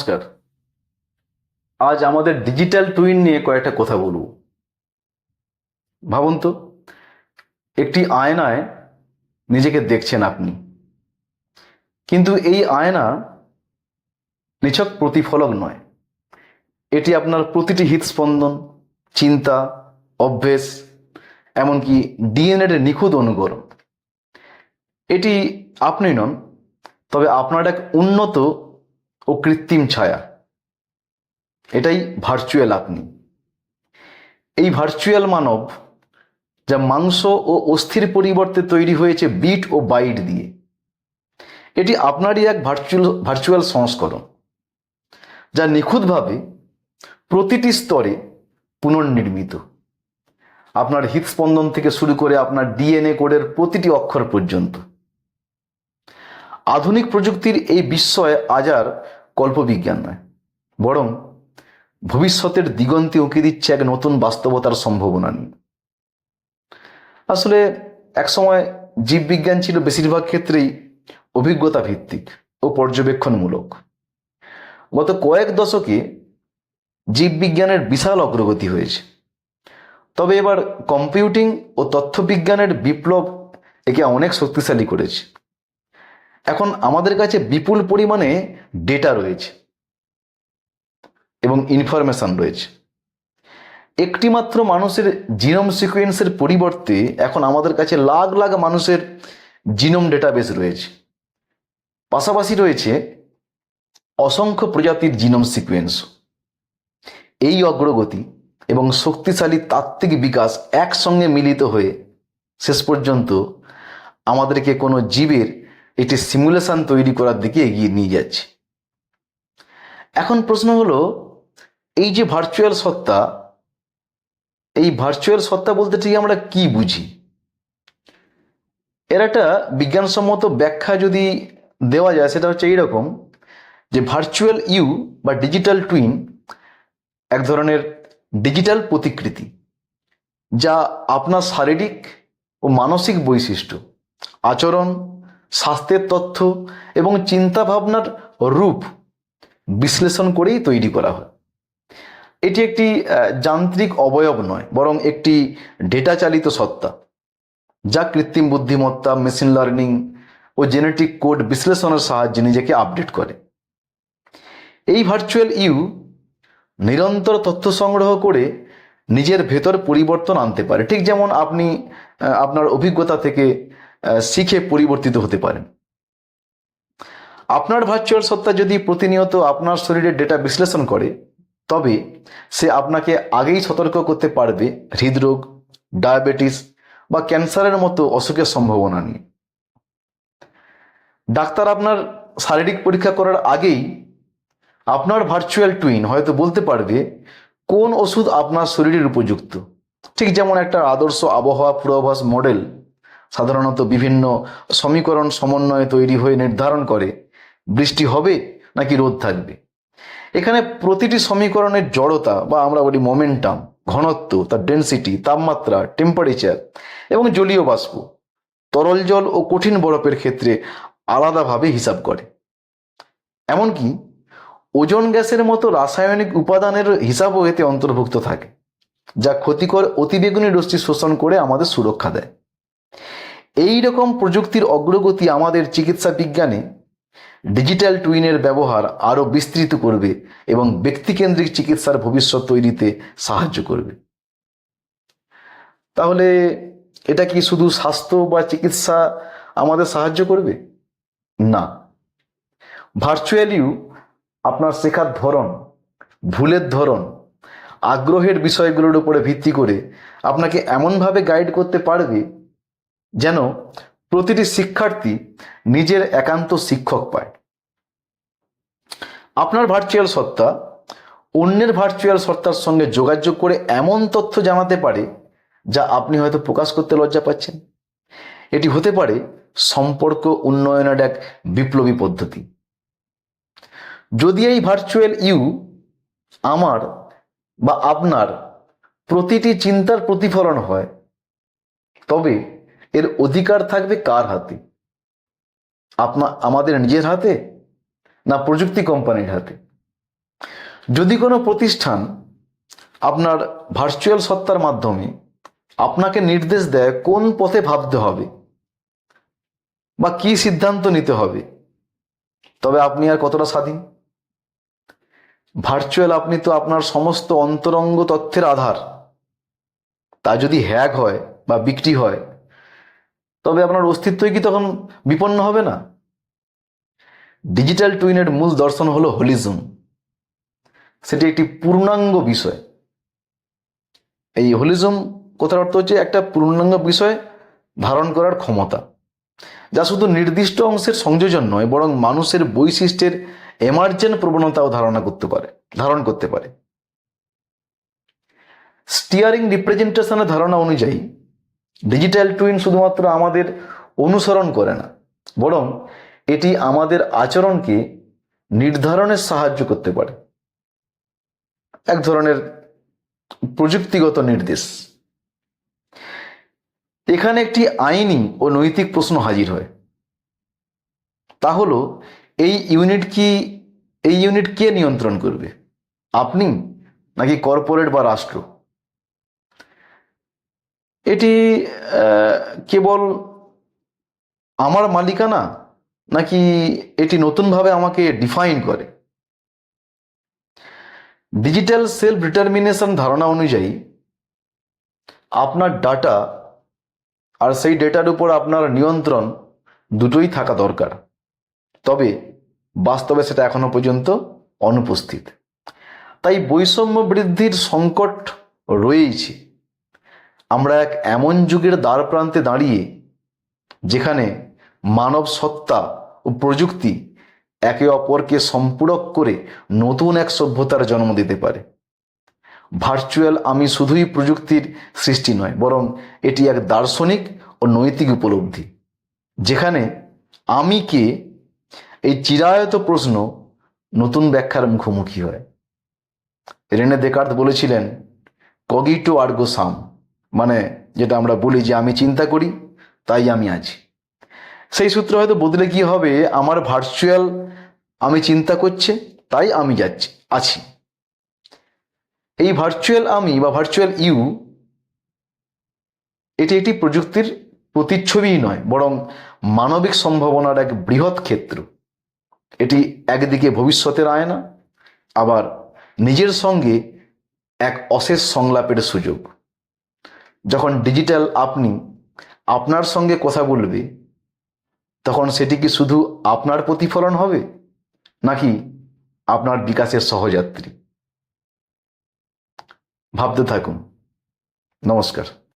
নমস্কার। আজ আমাদের ডিজিটাল টুইন নিয়ে কয়েকটা কথা বলব। ভাবুন তো, একটি আয়নায় নিজেকে দেখছেন আপনি। কিন্তু এই আয়না নিছক প্রতিফলক নয়। এটি আপনার প্রতিটি হৃদস্পন্দন, চিন্তা, অভ্যেস, এমনকি ডিএনএর নিখুঁত অনুকরণ। এটি আপনি নন, তবে আপনার এক উন্নত ও কৃত্রিম ছায়া। এটাই ভার্চুয়াল আপনি। এই ভার্চুয়াল মানব, যা মাংস ও অস্থির পরিবর্তে তৈরি হয়েছে বিট ও বাইট দিয়ে। এটি আপনারই এক ভার্চুয়াল ভার্চুয়াল সংস্করণ, যা নিখুঁতভাবে প্রতিটি স্তরে পুনর্নির্মিত। আপনার হৃদস্পন্দন থেকে শুরু করে আপনার ডিএনএ কোডের প্রতিটি অক্ষর পর্যন্ত। আধুনিক প্রযুক্তির এই বিস্ময় আজ আর কল্পবিজ্ঞান নয়, বরং ভবিষ্যতের দিগন্তে উঁকি দিচ্ছে এক নতুন বাস্তবতার সম্ভাবনা নিয়ে। আসলে একসময় জীববিজ্ঞান ছিল বেশিরভাগ ক্ষেত্রেই অভিজ্ঞতা ভিত্তিক ও পর্যবেক্ষণমূলক। গত কয়েক দশকে জীববিজ্ঞানের বিশাল অগ্রগতি হয়েছে। তবে এবার কম্পিউটিং ও তথ্যবিজ্ঞানের বিপ্লব একে অনেক শক্তিশালী করেছে। এখন আমাদের কাছে বিপুল পরিমাণে ডেটা রয়েছে এবং ইনফরমেশন রয়েছে। একটিমাত্র মানুষের জিনোম সিকোয়েন্সের পরিবর্তে এখন আমাদের কাছে লাখ লাখ মানুষের জিনোম ডেটাবেস রয়েছে। পাশাপাশি রয়েছে অসংখ্য প্রজাতির জিনোম সিকোয়েন্স এই অগ্রগতি এবং শক্তিশালী তাত্ত্বিক বিকাশ একসঙ্গে মিলিত হয়ে শেষ পর্যন্ত আমাদেরকে কোনো জীবের একটি সিমুলেশন তৈরি করার দিকে এগিয়ে নিয়ে যাচ্ছে। এখন প্রশ্ন হলো, এই যে ভার্চুয়াল সত্তা, এই ভার্চুয়াল সত্তা বলতে ঠিক আমরা কি বুঝি? এর একটা বিজ্ঞানসম্মত ব্যাখ্যা যদি দেওয়া যায়, সেটা হচ্ছে এইরকম যে ভার্চুয়াল ইউ বা ডিজিটাল টুইন এক ধরনের ডিজিটাল প্রতিকৃতি, যা আপনার শারীরিক ও মানসিক বৈশিষ্ট্য, আচরণ স্বাস্থ্যের তথ্য এবং চিন্তা ভাবনার রূপ বিশ্লেষণ করেই তৈরি করা হয়। এটি একটি যান্ত্রিক অবয়ব নয়, বরং একটি ডেটা চালিত সত্তা, যা কৃত্রিম বুদ্ধিমত্তা, মেশিন লার্নিং ও জেনেটিক কোড বিশ্লেষণের সাহায্যে নিজেকে আপডেট করে। এই ভার্চুয়াল ইউ নিরন্তর তথ্য সংগ্রহ করে নিজের ভেতর পরিবর্তন আনতে পারে। ঠিক যেমন আপনি আপনার অভিজ্ঞতা থেকে শিখে পরিবর্তিত হতে পারেন। আপনার ভার্চুয়াল সত্তা যদি প্রতিনিয়ত আপনার শরীরের ডেটা বিশ্লেষণ করে, তবে সে আপনাকে আগেই সতর্ক করতে পারবে হৃদরোগ, ডায়াবেটিস বা ক্যান্সারের মতো অসুখের সম্ভাবনা নিয়ে। ডাক্তার আপনার শারীরিক পরীক্ষা করার আগেই আপনার ভার্চুয়াল টুইন হয়তো বলতে পারবে কোন ওষুধ আপনার শরীরের উপযুক্ত। ঠিক যেমন একটা আদর্শ আবহাওয়া পূর্বাভাস মডেল সাধারণত বিভিন্ন সমীকরণ সমন্বয়ে তৈরি হয়ে নির্ধারণ করে, বৃষ্টি হবে নাকি রোদ থাকবে? এখানে প্রতিটি সমীকরণের জড়তা বা আমরা বলি মোমেন্টাম ঘনত্ব, তার ডেন্সিটি তাপমাত্রা টেম্পারেচার এবং জলীয় বাষ্প তরল জল ও কঠিন বরফের ক্ষেত্রে আলাদাভাবে হিসাব করে। এমনকি ওজন গ্যাসের মতো রাসায়নিক উপাদানের হিসাবও এতে অন্তর্ভুক্ত থাকে, যা ক্ষতিকর অতিবেগুনি রশ্মি শোষণ করে আমাদের সুরক্ষা দেয়। এই রকম প্রযুক্তির অগ্রগতি আমাদের চিকিৎসা বিজ্ঞানে ডিজিটাল টুইনের ব্যবহার আরও বিস্তৃত করবে এবং ব্যক্তিকেন্দ্রিক চিকিৎসার ভবিষ্যৎ তৈরিতে সাহায্য করবে। তাহলে এটা কি শুধু স্বাস্থ্য বা চিকিৎসা আমাদের সাহায্য করবে? না। ভার্চুয়ালিও আপনার শেখার ধরন, ভুলের ধরন, আগ্রহের বিষয়গুলোর উপরে ভিত্তি করে আপনাকে এমনভাবে গাইড করতে পারবে যেন প্রতিটি শিক্ষার্থী নিজের একান্ত শিক্ষক পায়। আপনার ভার্চুয়াল সত্তা অন্যের ভার্চুয়াল সত্তার সঙ্গে যোগাযোগ করে এমন তথ্য জানাতে পারে যা আপনি হয়তো প্রকাশ করতে লজ্জা পাচ্ছেন। এটি হতে পারে সম্পর্ক উন্নয়নের এক বিপ্লবী পদ্ধতি। যদি এই ভার্চুয়াল ইউ আমার বা আপনার প্রতিটি চিন্তার প্রতিফলন হয়, তবে এর অধিকার থাকবে কার হাতে? আপনা, আমাদের নিজের হাতে না প্রযুক্তি কোম্পানির হাতে? যদি কোনো প্রতিষ্ঠান আপনার ভার্চুয়াল সত্তার মাধ্যমে আপনাকে নির্দেশ দেয় কোন পথে ভাবতে হবে বা কি সিদ্ধান্ত নিতে হবে, তবে আপনি আর কতটা স্বাধীন? ভার্চুয়াল আপনি তো আপনার সমস্ত অন্তরঙ্গ তথ্যের আধার। তা যদি হ্যাক হয় বা বিক্রি হয় তবে আপনার অস্তিত্বই কি তখন বিপন্ন হবে না? ডিজিটাল টুইনের মূল দর্শন হলো হোলিজম সেটি একটি পূর্ণাঙ্গ বিষয়। এই হোলিজম কথার অর্থ হচ্ছে একটা পূর্ণাঙ্গ বিষয় ধারণ করার ক্ষমতা, যা শুধু নির্দিষ্ট অংশের সংযোজন নয়, বরং মানুষের বৈশিষ্ট্যের এমার্জেন্ট প্রবণতাও ধারণা করতে পারে, ধারণ করতে পারে। স্টিয়ারিং রিপ্রেজেন্টেশনের ধারণা অনুযায়ী ডিজিটাল টুইন শুধুমাত্র আমাদের অনুসরণ করে না, বরং এটি আমাদের আচরণকে নির্ধারণের সাহায্য করতে পারে। এক ধরনের প্রযুক্তিগত নির্দেশ। এখানে একটি আইনি ও নৈতিক প্রশ্ন হাজির হয়। তা হলো, এই ইউনিট কি, এই ইউনিট কে নিয়ন্ত্রণ করবে? আপনি নাকি কর্পোরেট বা রাষ্ট্র? এটি কেবল আমার মালিকানা নাকি এটি নতুনভাবে আমাকে ডিফাইন করে? ডিজিটাল সেলফ ডিটারমিনেশন ধারণা অনুযায়ী, আপনার ডাটা আর সেই ডেটার উপর আপনার নিয়ন্ত্রণ দুটোই থাকা দরকার। তবে বাস্তবে সেটা এখনও পর্যন্ত অনুপস্থিত। তাই বৈষম্য বৃদ্ধির সংকট রয়েইছে। আমরা এক এমন যুগের দ্বার প্রান্তে দাঁড়িয়ে, যেখানে মানব সত্তা ও প্রযুক্তি একে অপরকে সম্পূরক করে নতুন এক সভ্যতার জন্ম দিতে পারে। ভার্চুয়াল আমি শুধুই প্রযুক্তির সৃষ্টি নয়, বরং এটি এক দার্শনিক ও নৈতিক উপলব্ধি, যেখানে আমি কে এই চিরায়ত প্রশ্ন নতুন ব্যাখ্যার মুখোমুখি হয়। রেনে দেকার্ত বলেছিলেন কগিটো আর্গো সাম মানে যেটা আমরা বলি যে আমি চিন্তা করি, তাই আমি আছি। সেই সূত্র হয়তো বদলে কি হবে, আমার ভার্চুয়াল আমি চিন্তা করছে, তাই আমি যাচ্ছি, আছি। এই ভার্চুয়াল আমি বা ভার্চুয়াল ইউ এটি একটি প্রযুক্তির প্রতিচ্ছবিই নয়, বরং মানবিক সম্ভাবনার এক বৃহৎ ক্ষেত্র। এটি একদিকে ভবিষ্যতের আয়না, আবার নিজের সঙ্গে এক অশেষ সংলাপের সুযোগ। যখন ডিজিটাল আপনি আপনার সঙ্গে কথা বলবে, তখন সেটি কি শুধু আপনার প্রতিফলন হবে, নাকি আপনার বিকাশের সহযাত্রী? ভাবতে থাকুন। নমস্কার।